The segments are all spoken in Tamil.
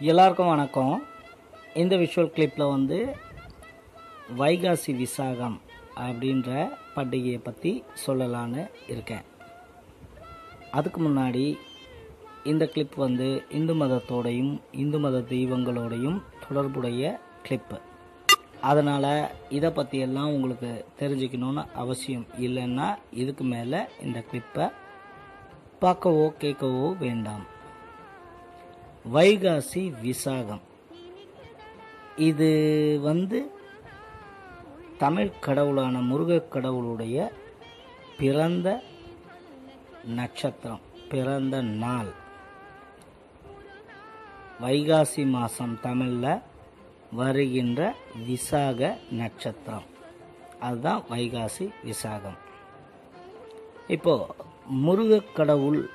எல்லாருக்கும் வணக்கம். இந்த விஷுவல் கிளிப்பில் வந்து வைகாசி விசாகம் அப்படின்ற பண்டிகையை பற்றி சொல்லலான்னு இருக்கேன். அதுக்கு முன்னாடி இந்த கிளிப் வந்து இந்து மதத்தோடையும் இந்து மத தெய்வங்களோடையும் தொடர்புடைய கிளிப்பு அதனால் இதை பற்றியெல்லாம் உங்களுக்கு தெரிஞ்சுக்கணுன்னு அவசியம் இல்லைன்னா இதுக்கு மேலே இந்த கிளிப்பை பார்க்கவோ கேட்கவோ வேண்டாம். வைகாசி விசாகம். இது வந்து தமிழ் கடவுளான முருகக் கடவுளுடைய பிறந்த நட்சத்திரம் பிறந்த நாள். வைகாசி மாதம் தமிழில் வருகின்ற விசாக நட்சத்திரம். அதுதான் வைகாசி விசாகம். இப்போது முருகக்கடவுள்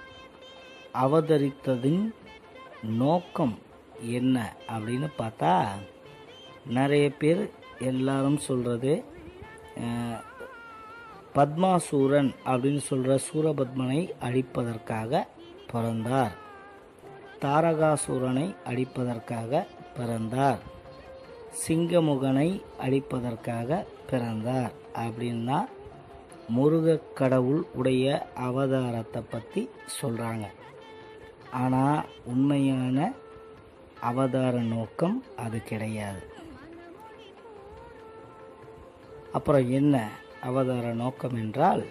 அவதரித்ததின் நோக்கம் என்ன அப்படின்னு பார்த்தா நிறைய பேர் எல்லாரும் சொல்கிறது பத்மாசூரன் அப்படின்னு சொல்கிற சூரபத்மனை அழிப்பதற்காக பிறந்தார். தாரகாசூரனை அழிப்பதற்காக பிறந்தார். சிங்கமுகனை அழிப்பதற்காக பிறந்தார் அப்படின்னா முருகக் கடவுள் உடைய அவதாரத்தை பற்றி சொல்கிறாங்க ஆனால் உண்மையான அவதார நோக்கம் அது கிடையாது. அப்புறம் என்ன அவதார நோக்கம் என்றால்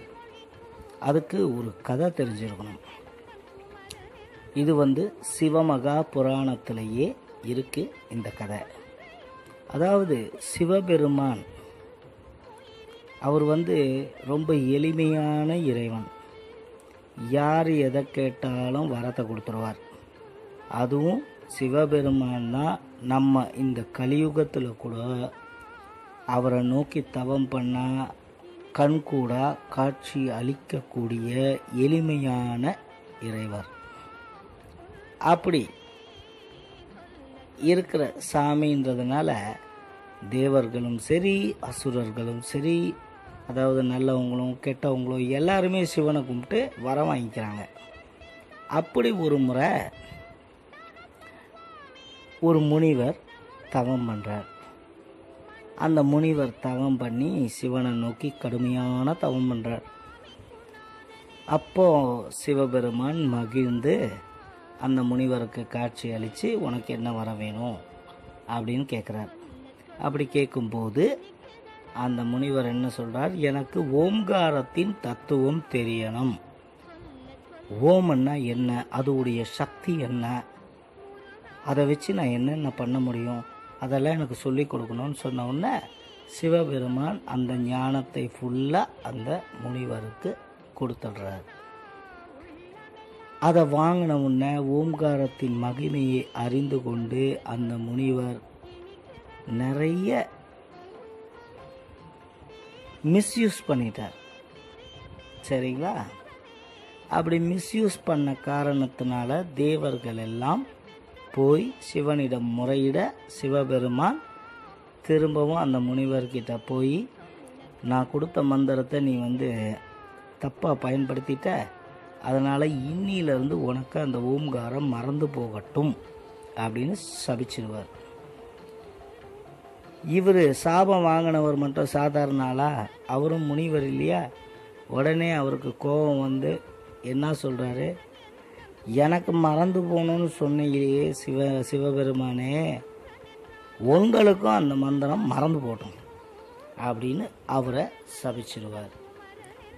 அதுக்கு ஒரு கதை தெரிஞ்சிருக்கணும். இது வந்து சிவமகா புராணத்திலேயே இருக்கு இந்த கதை. அதாவது சிவபெருமான் அவர் வந்து ரொம்ப எளிமையான இறைவன். யார் எதை கேட்டாலும் வரத்தை கொடுத்துருவார். அதுவும் சிவபெருமான் தான் நம்ம இந்த கலியுகத்தில் கூட அவரை நோக்கி தவம் பண்ணால் கண்கூடா காட்சி அளிக்கக்கூடிய எளிமையான இறைவர். அப்படி இருக்கிற சாமின்றதுனால தேவர்களும் சரி அசுரர்களும் சரி அதாவது நல்லவங்களும் கெட்டவங்களும் எல்லாருமே சிவனை கும்பிட்டு வர வாங்கிக்கிறாங்க. அப்படி ஒரு முறை ஒரு முனிவர் தவம் பண்ணுறார் அந்த முனிவர் தவம் பண்ணி சிவனை நோக்கி கடுமையான தவம் பண்ணுறார் அப்போ சிவபெருமான் மகிழ்ந்து அந்த முனிவருக்கு காட்சி அளித்து உனக்கு என்ன வர வேணும்? அப்படின்னு கேட்குறார் அப்படி கேட்கும்போது அந்த முனிவர் என்ன சொல்றார்? எனக்கு ஓம்காரத்தின் தத்துவம் தெரியணும். ஓம்னா என்ன? அதோடைய சக்தி என்ன? அதை வச்சு நான் என்னென்ன பண்ண முடியும்? அதெல்லாம் எனக்கு சொல்லி கொடுக்கணும்னு சொன்ன உடனே சிவபெருமான் அந்த ஞானத்தை ஃபுல்லாக அந்த முனிவருக்கு கொடுத்துடுறார். அதை வாங்கின உடனே ஓம்காரத்தின் மகிமையை அறிந்து கொண்டு அந்த முனிவர் நிறைய மிஸ்யூஸ் பண்ணிட்டார். சரிங்களா? அப்படி மிஸ்யூஸ் பண்ண காரணத்தினால தேவர்கள் எல்லாம் போய் சிவனிடம் முறையிட சிவபெருமான் திரும்பவும் அந்த முனிவர்கிட்ட போய் நான் கொடுத்த மந்திரத்தை நீ வந்து தப்பாக பயன்படுத்திட்ட. அதனால் இன்னிலிருந்து உனக்கு அந்த ஓம்காரம் மறந்து போகட்டும். அப்படின்னு சபிச்சிருவார். இவர் சாபம் வாங்கினவர் மட்டும் சாதாரண ஆளா? அவரும் முனிவர் இல்லையா? உடனே அவருக்கு கோபம் வந்து என்ன சொல்கிறாரு எனக்கு மறந்து போகணும்னு சொன்னீங்களே சிவ சிவபெருமானே. உங்களுக்கும் அந்த மந்திரம் மறந்து போட்டோம் அப்படின்னு அவரை சபிச்சிருவார்.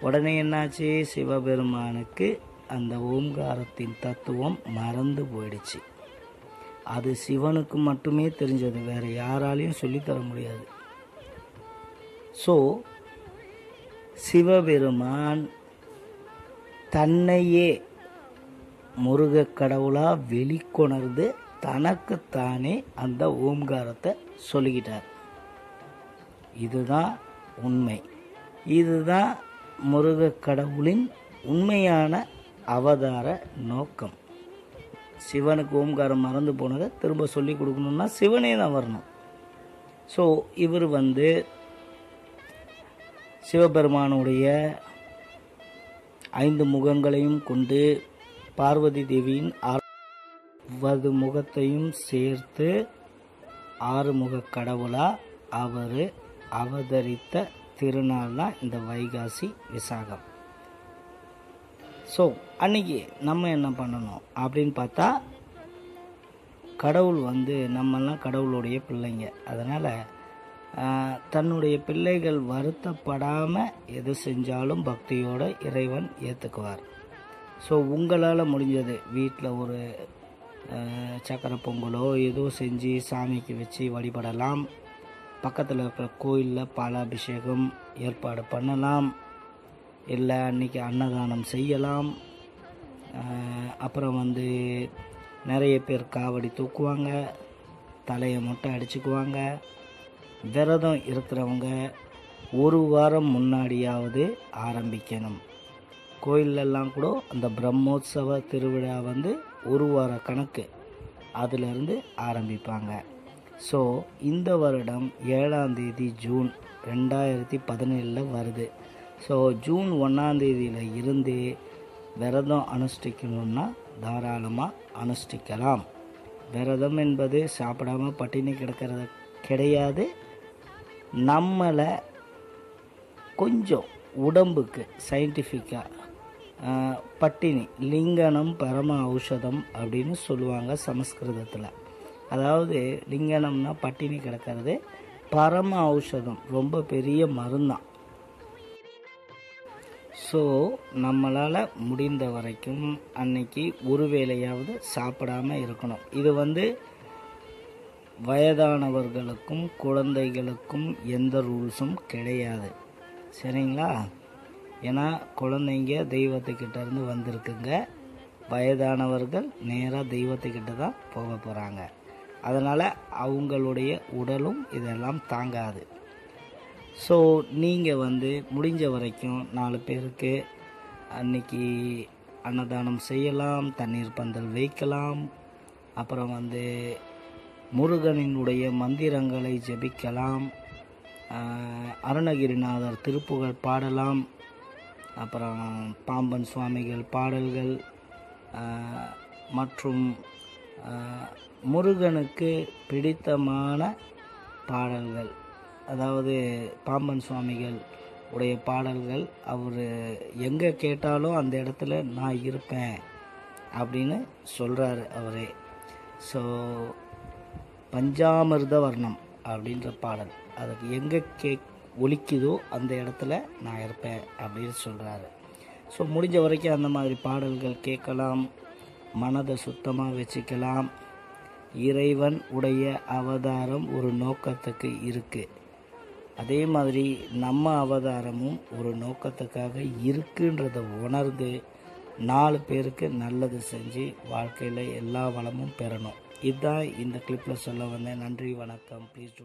உடனே என்னாச்சு? சிவபெருமானுக்கு அந்த ஓம்காரத்தின் தத்துவம் மறந்து போயிடுச்சு. அது சிவனுக்கு மட்டுமே தெரிஞ்சது. வேறு யாராலையும் சொல்லித்தர முடியாது. ஸோ சிவபெருமான் தன்னையே முருக கடவுளாக வெளிக்கொணர்ந்து தனக்குத்தானே அந்த ஓம்காரத்தை சொல்லிக்கிட்டார். இதுதான் உண்மை. இதுதான் முருக கடவுளின் உண்மையான அவதார நோக்கம். சிவனுக்கு ஓம்காரம் மறந்து போனதை திரும்ப சொல்லி கொடுக்கணுன்னா சிவனே தான் வரணும். ஸோ இவர் வந்து சிவபெருமானுடைய ஐந்து முகங்களையும் கொண்டு பார்வதி தேவியின் ஆ- அறுபது முகத்தையும் சேர்த்து ஆறுமுக கடவுளாக அவர் அவதரித்த திருநாள் தான் இந்த வைகாசி விசாகம். ஸோ அன்னைக்கு நம்ம என்ன பண்ணணும் அப்படின்னு பார்த்தா கடவுள் வந்து நம்மெல்லாம் கடவுளுடைய பிள்ளைங்க. அதனால் தன்னுடைய பிள்ளைகள் வருத்தப்படாமல் எது செஞ்சாலும் பக்தியோட இறைவன் ஏற்றுக்குவார் ஸோ உங்களால் முடிஞ்சது. வீட்டில் ஒரு சக்கரை பொங்கலோ ஏதோ செஞ்சு சாமிக்கு வச்சு வழிபடலாம். பக்கத்தில் இருக்கிற கோயிலில் பாலாபிஷேகம் ஏற்பாடு பண்ணலாம். இல்லை அன்னைக்கு அன்னதானம் செய்யலாம். அப்புறம் வந்து நிறைய பேர் காவடி தூக்குவாங்க தலையை மொட்டை அடிச்சுக்குவாங்க. விரதம் இருக்கிறவங்க ஒரு வாரம் முன்னாடியாவது ஆரம்பிக்கணும். கோயிலெல்லாம் கூட அந்த பிரம்மோற்சவ திருவிழா வந்து ஒரு வார கணக்கு அதிலிருந்து ஆரம்பிப்பாங்க. ஸோ இந்த வருடம் ஏழாம் தேதி ஜூன் ரெண்டாயிரத்தி பதினேழில் வருது. ஸோ ஜூன் ஒன்றாந்தேதியில் இருந்து விரதம் அனுஷ்டிக்கணும்னா தாராளமாக அனுஷ்டிக்கலாம். விரதம் என்பது சாப்பிடாம பட்டினி கிடக்கிறது கிடையாது. நம்மளை கொஞ்சம் உடம்புக்கு சயின்டிஃபிக்காக பட்டினி லிங்கனம் பரம ஔஷதம் அப்படின்னு சொல்லுவாங்க சமஸ்கிருதத்தில். அதாவது லிங்கனம்னா பட்டினி கிடக்கிறது. பரம ஔஷதம் ரொம்ப பெரிய மருந்தான் ஸோ நம்மளால் முடிந்த வரைக்கும் அன்னைக்கு ஒரு வேளையாவது சாப்பிடாம இருக்கணும். இது வந்து வயதானவர்களுக்கும் குழந்தைகளுக்கும் எந்த ரூல்ஸும் கிடையாது. சரிங்களா? ஏன்னா குழந்தைங்க தெய்வத்துக்கிட்ட இருந்து வந்திருக்குங்க. வயதானவர்கள் நேராக தெய்வத்துக்கிட்ட தான் போக போகிறாங்க அதனால் அவங்களுடைய உடலும் இதெல்லாம் தாங்காது. ஸோ நீங்கள் வந்து முடிஞ்ச வரைக்கும் நாலு பேருக்கு அன்னைக்கு அன்னதானம் செய்யலாம் தண்ணீர் பந்தல் வைக்கலாம் அப்புறம் வந்து முருகனினுடைய மந்திரங்களை ஜெபிக்கலாம் அருணகிரிநாதர் திருப்புகழ் பாடலாம் அப்புறம் பாம்பன் சுவாமிகள் பாடல்கள் மற்றும் முருகனுக்கு பிடித்தமான பாடல்கள். அதாவது பாம்பன் சுவாமிகள் உடைய பாடல்கள் அவர் எங்கே கேட்டாலும் அந்த இடத்துல நான் இருப்பேன் அப்படின்னு சொல்கிறாரு அவரே. ஸோ பஞ்சாமிர்த வர்ணம் அப்படின்ற பாடல் அதுக்கு எங்கே கே ஒலிக்குதோ அந்த இடத்துல நான் இருப்பேன் அப்படின்னு சொல்கிறாரு ஸோ முடிஞ்ச வரைக்கும் அந்த மாதிரி பாடல்கள் கேட்கலாம் மனதை சுத்தமாக வச்சுக்கலாம். இறைவன் உடைய அவதாரம் ஒரு நோக்கத்துக்கு இருக்குது அதே மாதிரி நம்ம அவதாரமும் ஒரு நோக்கத்துக்காக இருக்குன்றதை உணர்ந்து நாலு பேருக்கு நல்லது செஞ்சு வாழ்க்கையில் எல்லா வளமும் பெறணும். இதுதான் இந்த கிளிப்பில் சொல்ல வந்தேன். நன்றி வணக்கம். Please to